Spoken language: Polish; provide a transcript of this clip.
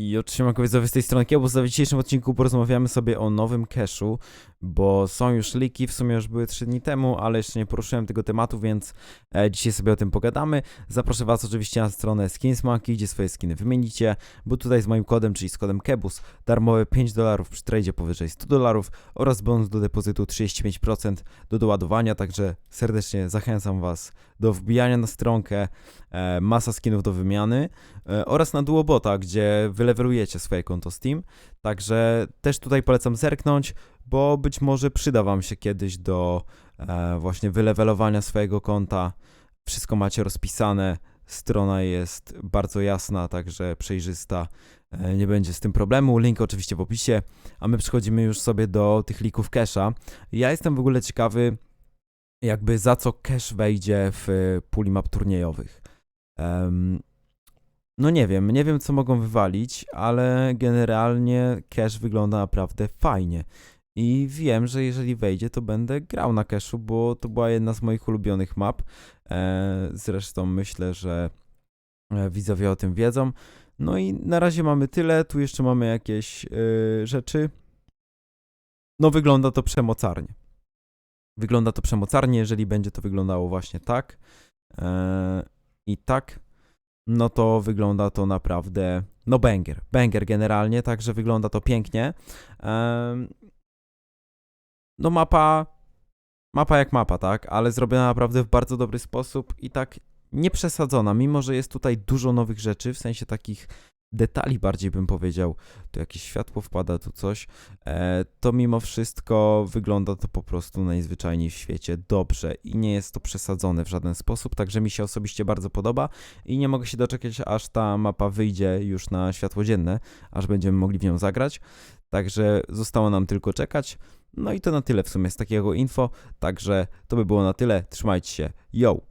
I oczywiście widzowie z tej strony Kiełbus. W dzisiejszym odcinku porozmawiamy sobie o nowym cache'u, bo są już leaki, w sumie już były 3 dni temu, ale jeszcze nie poruszyłem tego tematu, więc e, dzisiaj sobie o tym pogadamy. Zaproszę was oczywiście na stronę Skinsmonkey, gdzie swoje skiny wymienicie, bo tutaj z moim kodem, czyli z kodem Kebus, darmowe 5 dolarów przy tradzie powyżej 100 dolarów oraz bonus do depozytu 35% do doładowania, także serdecznie zachęcam was do wbijania na stronkę, e, masa skinów do wymiany e, oraz na Duobota, gdzie wylevelujecie swoje konto Steam. Także też tutaj polecam zerknąć, bo być może przyda Wam się kiedyś do e, właśnie wylevelowania swojego konta. Wszystko macie rozpisane, strona jest bardzo jasna, także przejrzysta. E, nie będzie z tym problemu. Link oczywiście w opisie. A my przechodzimy już sobie do tych lików cache'a. Ja jestem w ogóle ciekawy, jakby za co cache wejdzie w e, puli map turniejowych. Em, no nie wiem, nie wiem co mogą wywalić, ale generalnie cache wygląda naprawdę fajnie. I wiem, że jeżeli wejdzie, to będę grał na cache'u, bo to była jedna z moich ulubionych map. E, zresztą myślę, że e, widzowie o tym wiedzą. No i na razie mamy tyle, tu jeszcze mamy jakieś e, rzeczy. No wygląda to przemocarnie. Wygląda to przemocarnie, jeżeli będzie to wyglądało właśnie tak e, i tak, no to wygląda to naprawdę, no banger, banger generalnie, także wygląda to pięknie. No mapa, mapa jak mapa, tak, ale zrobiona naprawdę w bardzo dobry sposób i tak nieprzesadzona, mimo że jest tutaj dużo nowych rzeczy, w sensie takich detali bardziej bym powiedział, tu jakieś światło wpada, tu coś, e, to mimo wszystko wygląda to po prostu najzwyczajniej w świecie dobrze i nie jest to przesadzone w żaden sposób, także mi się osobiście bardzo podoba i nie mogę się doczekać, aż ta mapa wyjdzie już na światło dzienne, aż będziemy mogli w nią zagrać. Także zostało nam tylko czekać. No i to na tyle w sumie z takiego info. Także to by było na tyle. Trzymajcie się. Yo!